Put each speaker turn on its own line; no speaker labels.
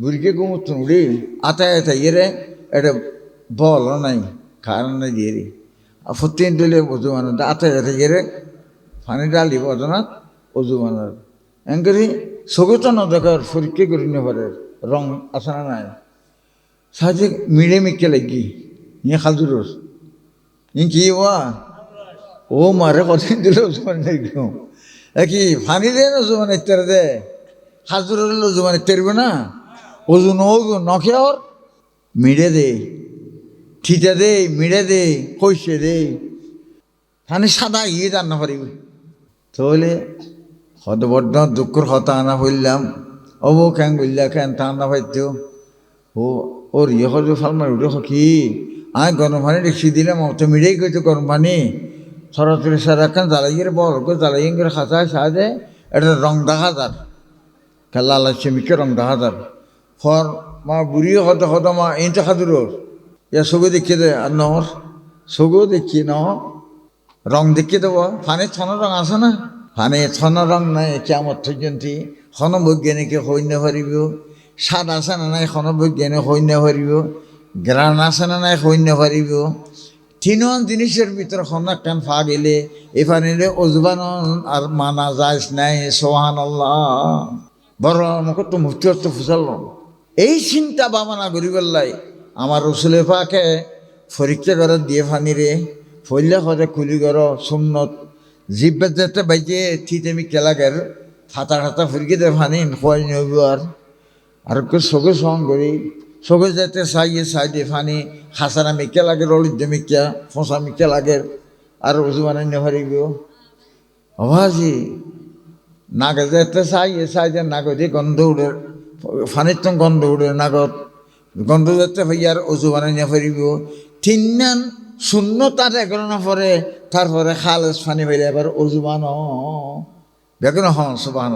বুড়িকে গুমত আতায় আতায় ইয়ে এটা বল নাই কারণ নাই দিয়ে রে ফতিন দিলে অজু মানে আতায় আতায় ইয়ে পানি ডালি বদনাত অজু মানার এঙ্করি সগত নদকার পরীক্ষা করি নেপারে রং আছে না নাই। সাহায্যে মিড়ে মিকে লাগি ইয়ে খাজুরস ই কি ওয়া ও মারে কদিন দিলে ওজুমান দেখো ওজুন ওজুন নখে ওর মিড়ে দে ঠিটা দে, মিড়ে দে কইসে দে। ফানি সাদা ইয়ে জানা পারিব। তাহলে হত বড্ড দুঃখর হতা আনা হইলাম। অবো কেন বললা কেন তা আনা পাইতো। ও, ওর ইয়ে হজু ফালমার উঠে কি আয় গরম পানি রেখে দিলাম অত মিড়েই গেছে গরম পানি। সরাসরি সারা কান জ্বালাইয়ের বল গো জ্বালাইয়ের করে খাঁচায় সাহায্যে এটা রং দেখা যার খেলা লাগছে মিকে রং দেখা যার ফর মা বুড়ি হতে হতে মা এইটা খাদুর। ইয়া সগু দেখিয়ে দে, আর নহর। সগু দেখিয়ে নহ রং দেখিয়ে দেব। ফানে ছন রং আছে না? ফানে ছন রং নাই কেমন পর্যন্ত খন বৈজ্ঞানিকে সৈন্য পারিব স্বাদ আছে না নাই খন বৈজ্ঞানিক সৈন্য পারিব গ্রাণ আছে না নাই, সৈন্য পারিব তিনন জিনিসের ভিতরে একখান ফা গেলে এখানে অজবান আর মানা যায় নাই সোহান আল্লাহ বড় আমাকে তো মুক্তি অর্থ ফুসাল এই চিন্তা ভাবনা করিবেলাই আমার রসুলে পাকে পরীক্ষা করে দিয়ে ফানিরে ফইলে করে কুলি কর সুন্নত জিব্বে যেতে বাইজে ঠিক আমি কেলাগের হাতা ফুরকি দে ফানি খোয়াই নব আর আর চোখে সহন করি চোখে যেতে চাইয়ে চাই দিয়ে ফানি হাসানা মিকে লাগে রলিদ্য মিকিয়া ফসা মিকে লাগে। আর উজু বানাই নেভারিব অভাজি, নাগে যেতে চাইয়ে চাই যে নাগদি গন্ধ উড়ে ফানির গন্ধ উড়ে নাগত। গন্ধ যাতে ভাইয়ার অজু বানাই ফেরিব তিননান শূন্য তার এগুলো না পরে তারপরে খালেস ফানি পাইলে এবার অজু বানো। বেগুন হন সুবাহ